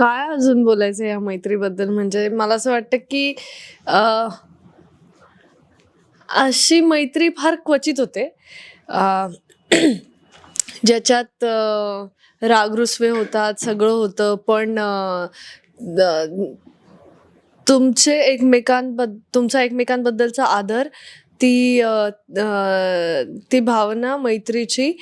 काय अजून बोलायचं या मैत्रीबद्दल? म्हणजे मला असं वाटतं की अशी मैत्री फार क्वचित होते. ज्याच्यात अ, रागरुसवे होतात सगळं होतं पण तुमचे एकमेकांबद्द तुमचा एकमेकांबद्दलचा आदर ती ती भावना मैत्रीची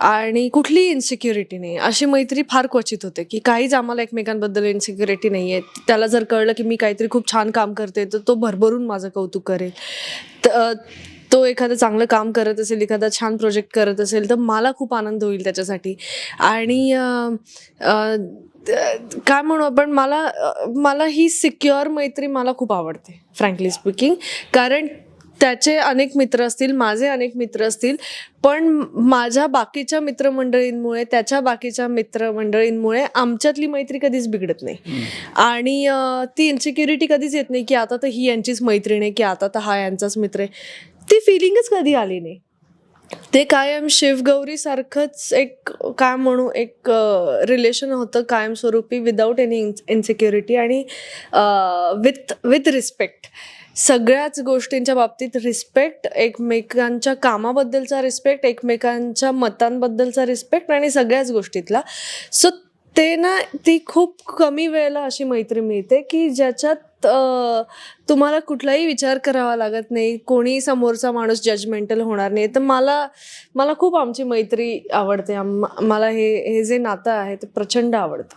आणि कुठलीही इन्सिक्युरिटी नाही अशी मैत्री फार क्वचित होते की काहीच आम्हाला एकमेकांबद्दल इन्सिक्युरिटी नाही आहे त्याला जर कळलं की मी काहीतरी खूप छान काम करते तर तो भरभरून माझं कौतुक करेल. तो एखादं चांगलं काम करत असेल एखादा छान प्रोजेक्ट करत असेल तर मला खूप आनंद होईल त्याच्यासाठी. आणि काय म्हणू आपण मला मला ही सिक्युअर मैत्री मला खूप आवडते फ्रँकली स्पीकिंग कारण त्याचे अनेक मित्र असतील माझे अनेक मित्र असतील पण माझ्या बाकीच्या मित्रमंडळींमुळे त्याच्या बाकीच्या मित्रमंडळींमुळे आमच्यातली मैत्री कधीच बिघडत नाही. आणि ती इन्सिक्युरिटी कधीच येत नाही की आता तर ही यांचीच मैत्रीण आहे की आता तर हा यांचाच मित्र आहे. ती फिलिंगच कधी आली नाही. ते कायम शिवगौरी सारखंच एक काय म्हणू एक रिलेशन होतं कायमस्वरूपी विदाऊट एनी इन्सिक्युरिटी आणि विथ विथ रिस्पेक्ट सगळ्याच गोष्टींच्या बाबतीत रिस्पेक्ट एकमेकांच्या कामाबद्दलचा रिस्पेक्ट एकमेकांच्या मतांबद्दलचा रिस्पेक्ट आणि सगळ्याच गोष्टीतला. सो ते ना ती खूप कमी वेळेला अशी मैत्री मिळते की ज्याच्यात तुम्हाला कुठलाही विचार करावा लागत नाही कोणी समोरचा माणूस जजमेंटल होणार नाही. तर मला मला खूप आमची मैत्री आवडते. मला हे हे जे नातं आहे ते प्रचंड आवडतं.